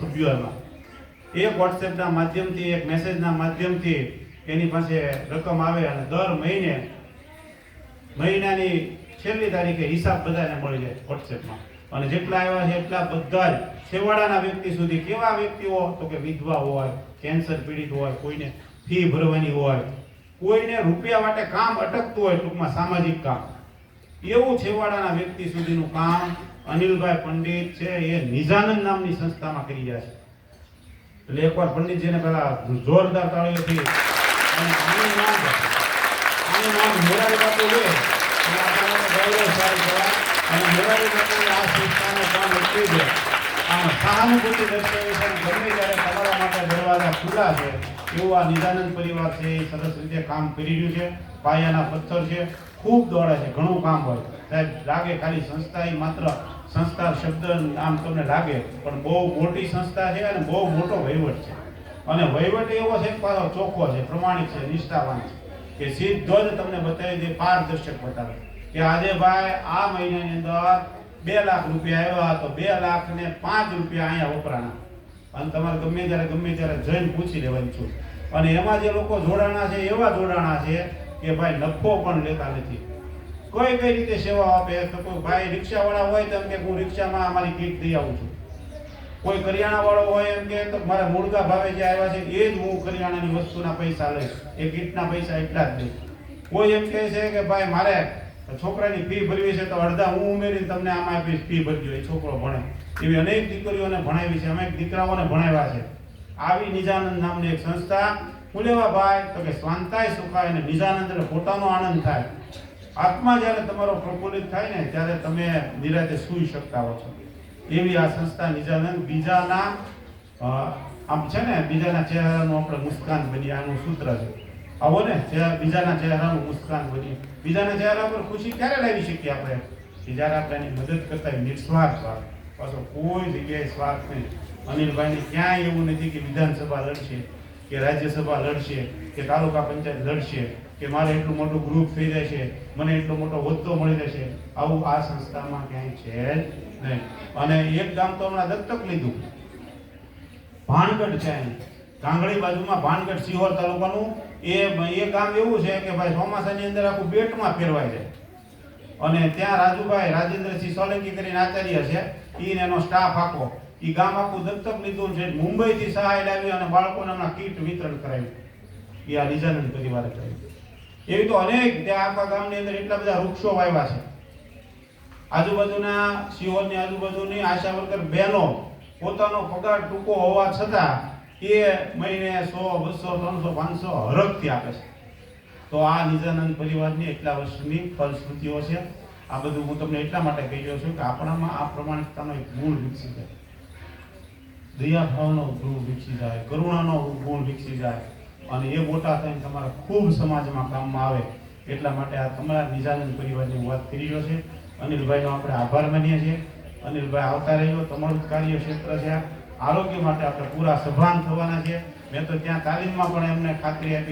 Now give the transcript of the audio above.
સભ્યો એમાં એક વોટ્સએપના માધ્યમથી, એક મેસેજના માધ્યમથી એની પાસે રકમ આવે અને દર મહિને, મહિનાની છેલ્લી તારીખે હિસાબ બધાને મળી જાય વોટ્સએપમાં અને જેટલા આવ્યા છે એટલા બધા જ છેવાડાના વ્યક્તિ સુધી કેવા વ્યક્તિઓ, તો કે વિધવા હોય, કેન્સર પીડિત હોય, કોઈને ફી ભરવાની હોય, કોઈને રૂપિયા માટે કામ અટકતું હોય, ટૂંકમાં સામાજિક કામ. એવું છેવાડાના વ્યક્તિ સુધીનું કામ અનિલભાઈ પંડિત છે, એ નિજાનંદ નામની સંસ્થામાં કરી રહ્યા છે. એટલે એકવાર પંડિતજીને પેલા જોરદાર તાળીઓથી અને આની સારું કહેવાય. અને મોરારી છે આમ સહાનુભૂતિ દર્શાવી છે ગમે તમારા માટે દરવાજા ખુલ્લા છે, એવું આ નિદાનંદ પરિવાર છે, એ સરસ રીતે કામ કરી રહ્યું છે. પાયાના પથ્થર છે ખૂબ દોડે છે, ઘણું કામ હોય સાહેબ, લાગે ખાલી સંસ્થા એ માત્ર સંસ્થા શબ્દ આમ તમને લાગે, પણ બહુ મોટી સંસ્થા છે અને બહુ મોટો વહીવટ છે. અને વહીવટ એવો છે પાછો ચોખ્ખો છે, પ્રમાણિક છે, નિષ્ઠાવાન છે, કે સીધો જ તમને બતાવી દે, પારદર્શક બતાવે. કે આજે ભાઈ આ મહિનાની અંદર બે લાખ રૂપિયા આવ્યા તો બે લાખ ને પાંચ રૂપિયા અહીંયા વપરાણા. અને તમારે ગમે ત્યારે ગમે ત્યારે જઈને પૂછી લેવાની છું. અને એમાં જે લોકો જોડાણા છે, એવા જોડાણા છે કે ભાઈ નફો પણ લેતા નથી. કોઈ કઈ રીતે સેવા આપે તો કોઈ ભાઈ રિક્ષાવાળા હોય તો એમ કે હું રિક્ષામાં અમારી કીટ દઈ આવું છું. કોઈ કરિયાણા વાળો હોય એમ કે મારા મૂળગા ભાવે જે આવ્યા છે એ જ હું કરિયાણાની વસ્તુના પૈસા લઈશ. એ કીટના પૈસા એટલા જ દઈશ. કોઈ એમ કહે છે કે ભાઈ મારે છોકરાની ફી ભરવી છે તો અડધા હું ઉમેરીને તમને આમાં આપીશ, ફી ભરજો, એ છોકરો ભણે. એવી અનેક દીકરીઓને ભણાવી છે. અનેક દીકરાઓને ભણાવ્યા છે. આવી નિજાનંદ નામની એક સંસ્થા હું ભાઈ તો કે સ્વાંતાય સુખાય અને નિજાનંદ એટલે પોતાનો આનંદ થાય. આત્મા જ્યારે તમારો પ્રફુલ્લિત થાય ને, ત્યારે તમે નિરાતે સૂઈ શકતા હો છો. એવી આ સંસ્થા નિજાનંદ બીજાના આમ છે ને, બીજાના ચહેરાનું આપણે મુસ્કાન બની આનું સૂત્ર છે. આવો ને બીજાના ચહેરાનું મુસ્કાન બની બીજાના ચહેરા પર ખુશી ક્યારે લાવી શકીએ આપણે? બીજાને આપણે એની મદદ કરતા નિસ્વાર્થ ભાવ. પાછો કોઈ જગ્યાએ સ્વાર્થ નહીં. અનિલભાઈને ક્યાંય એવું નથી કે વિધાનસભા લડશે. કે રાજ્યસભા લડશે, કે તાલુકા પંચાયત લડશે, કે મારે એટલું મોટું ગ્રુપ થઈ જશે, મને એટલો મોટો હોદ્દો મળી જશે, આવું આ સંસ્થામાં ક્યાંય છે નહીં. અને એક ગામ તો હમણાં દત્તક લીધું. ભાણગઢ છે કાંગળી બાજુમાં ભાણગઢ સિહોર તાલુકાનું. એ એ ગામ એવું છે કે ભાઈ ચોમાસાની અંદર આખું બેટમાં ફેરવાય જાય અને ત્યાં રાજુભાઈ રાજેન્દ્રસિંહ સોલંકી કરીને આચાર્ય છે. એને એનો સ્ટાફ આખો. ઈ ગામ આખું દત્તક લીધું છે. મુંબઈથી સહાય લાવી અને બાળકોને હમણાં કીટ વિતરણ કરાવ્યું એ આ નિજાનંદ પરિવારે કર્યું. એવી તો અનેક ત્યાં આખા ગામની અંદર એટલા બધા વૃક્ષો વાવ્યા છે. આજુબાજુના સિહોરની આજુબાજુની આશા વર્કર બહેનો પોતાનો પગાર ટૂંકો હોવા છતાં એ મહિને સો, બસો, ત્રણસો, પાંચસો હરખથી આપે છે. તો આ નિજાનંદ પરિવારની એટલા વર્ષની ફલશ્રુતિઓ છે. આ બધું હું તમને એટલા માટે કહી રહ્યો છું કે આપણામાં આ પ્રમાણિકતાનો એક ગુણ વિકસી જાય દયા ભાવનો ગુણ વિકસી જાય, કરુણાનો ગુણ વિકસી જાય અને એ મોટા થઈને તમારા ખૂબ સમાજમાં કામમાં આવે એટલા માટે આ તમારા નિજાનંદ પરિવારની વાત કરી રહ્યો છે. અનિલભાઈનો આપણે આભાર માનીએ છીએ. અનિલભાઈ આવતા રહ્યો તમારું કાર્યક્ષેત્ર કાર્ય ક્ષેત્ર છે આરોગ્ય માટે આપણે પૂરા સભાન થવાના છે મેં તો ત્યાં તાલીમમાં પણ એમને ખાતરી આપી